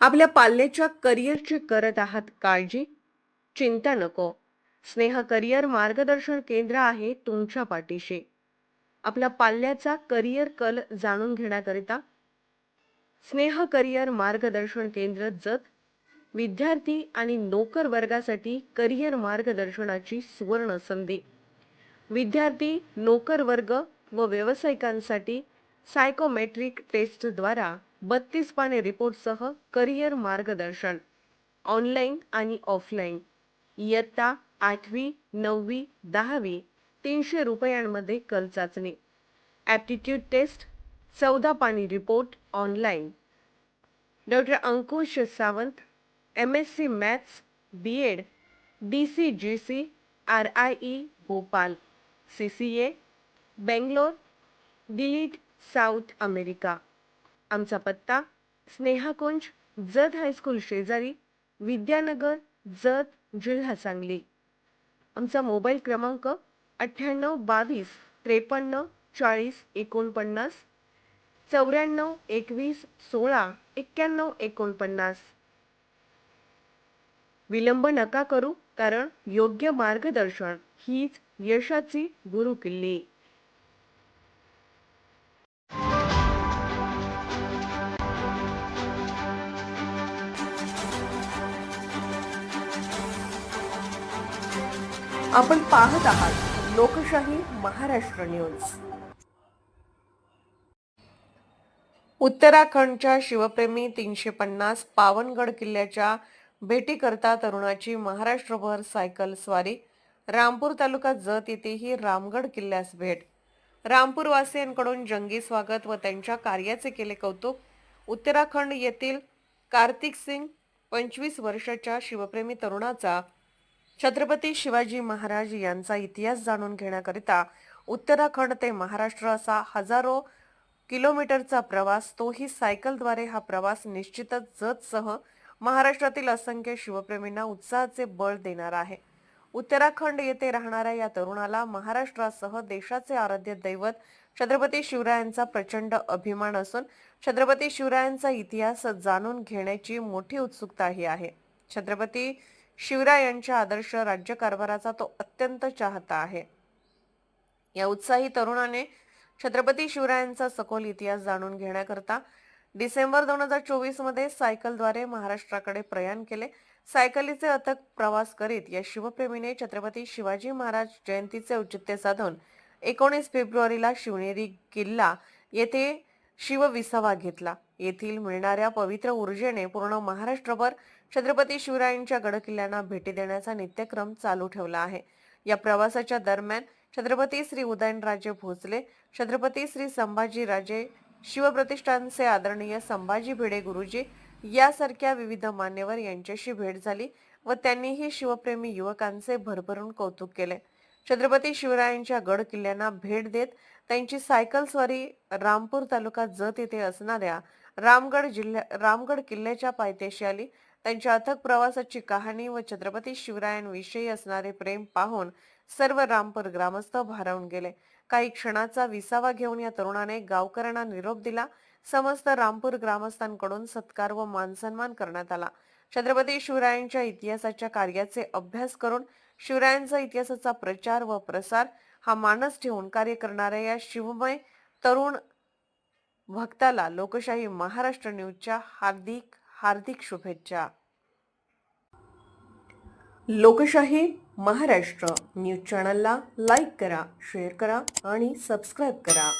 आपल्या पाल्याच्या करिअरची करत आहात काळजी? चिंता नको. स्नेह करिअर मार्गदर्शन केंद्र आहे तुमच्या पाठीशी. आपल्या पाल्याचा करिअर कल जाणून घेण्याकरिता स्नेह करिअर मार्गदर्शन केंद्र जत विद्यार्थी आणि नोकर वर्गासाठी करिअर मार्गदर्शनाची सुवर्ण संधी. विद्यार्थी नोकर वर्ग व व्यावसायिकांसाठी सायकोमेट्रिक टेस्टद्वारा बत्तीस पाने रिपोर्टसह करिअर मार्गदर्शन ऑनलाईन आणि ऑफलाईन. इयत्ता आठवी नववी दहावी तीनशे रुपयांमध्ये कल चाचणी. ॲप्टिट्यूड टेस्ट चौदा पाणी report online. Doctor Ankush Sawant M S C maths B Ed D C G C R I E Bhopal. C C A Bangalore delete South America आमचा पत्ता स्नेहाकुंज जत हायस्कूल शेजारी विद्यानगर जत जिल्हा सांगली. आमचा मोबाईल क्रमांक अठ्ठ्याण्णव बावीस त्रेपन्न चाळीस एकोणपन्नास चौऱ्याण्णव एकवीस सोळा एक्क्याण्णव एकोणपन्नास. विलंब नका करू कारण योग्य मार्गदर्शन हीच यशाची गुरुकिल्ली. आपण पाहत आहात लोकशाही महाराष्ट्र न्यूज. उत्तराखंडच्या शिवप्रेमी तीनशे पन्नास पावनगड किल्ल्याच्या भेटीकरता तरुणाची महाराष्ट्रभर सायकल स्वारी. रामपूर तालुका जत येथेही रामगड किल्ल्यास भेट. रामपूरवासियांकडून जंगी स्वागत व त्यांच्या कार्याचे केले कौतुक. उत्तराखंड येथील कार्तिक सिंग पंचवीस वर्षाच्या शिवप्रेमी तरुणाचा छत्रपती शिवाजी महाराज यांचा इतिहास जाणून घेण्याकरिता उत्तराखंड ते महाराष्ट्र असा हजारो किलोमीटरचा प्रवास तोही सायकलद्वारे हा प्रवास निश्चितच जतसह महाराष्ट्रातील असंख्य शिवप्रेमींना उत्साहाचे बळ देणार आहे. उत्तराखंड येथे राहणाऱ्या या तरुणाला महाराष्ट्रासह देशाचे आराध्य दैवत छत्रपती शिवरायांचा प्रचंड अभिमान असून छत्रपती शिवरायांचा इतिहास जाणून घेण्याची मोठी उत्सुकताही आहे. छत्रपती शिवरायांच्या आदर्श राज्यकारभाराचा तो अत्यंत चाहता आहे. या उत्साही तरुणाने छत्रपती शिवरायांचा सखोल इतिहास जाणून घेण्याकरता डिसेंबर दोन हजार चोवीसमध्ये सायकलद्वारे महाराष्ट्राकडे प्रयाण केले. सायकलीचे अथक प्रवास करीत या शिवप्रेमीने छत्रपती शिवाजी महाराज जयंतीचे औचित्य साधून एकोणीस फेब्रुवारीला शिवनेरी किल्ला येथे शिवविसावा घेतला. येथील मिळणाऱ्या पवित्र ऊर्जेने पूर्ण महाराष्ट्रभर छत्रपती शिवरायांच्या गडकिल्ल्यांना भेटी देण्याचा नित्यक्रम चालू ठेवला आहे. या प्रवासाच्या दरम्यान छत्रपती श्री उदयनराजे भोसले छत्रपती श्री संभाजीराजे शिवप्रतिष्ठानचे आदरणीय संभाजी भिडे गुरुजी यासारख्या विविध मान्यवर यांच्याशी भेट झाली व त्यांनीही शिवप्रेमी युवकांचे भरभरून कौतुक केले. छत्रपती शिवरायांच्या गड किल्ल्यांना भेट देत त्यांची सायकल स्वारी रामपूर तालुका जत येथे असणाऱ्या रामगड जिल्ह्या रामगड किल्ल्याच्या पायथ्याशी आली. त्यांच्या अथक प्रवासाची कहाणी व छत्रपती शिवरायांविषयी असणारे प्रेम पाहून सर्व रामपूर ग्रामस्थ भारावून गेले. काही क्षणाचा विसावा घेऊन या तरुणाने गावकऱ्यांना निरोप दिला. समस्त रामपूर ग्रामस्थांकडून सत्कार व मानसन्मान करण्यात आला. छत्रपती शिवरायांच्या इतिहासाच्या कार्याचे अभ्यास करून शिवरायांचा इतिहासाचा प्रचार व प्रसार हा मानस ठेवून कार्य करणाऱ्या या शिवमय तरुण भक्ताला लोकशाही महाराष्ट्र न्यूजच्या हार्दिक हार्दिक शुभेच्छा. लोकशाही महाराष्ट्र न्यूज चॅनलला लाईक करा शेअर करा आणि सबस्क्राईब करा.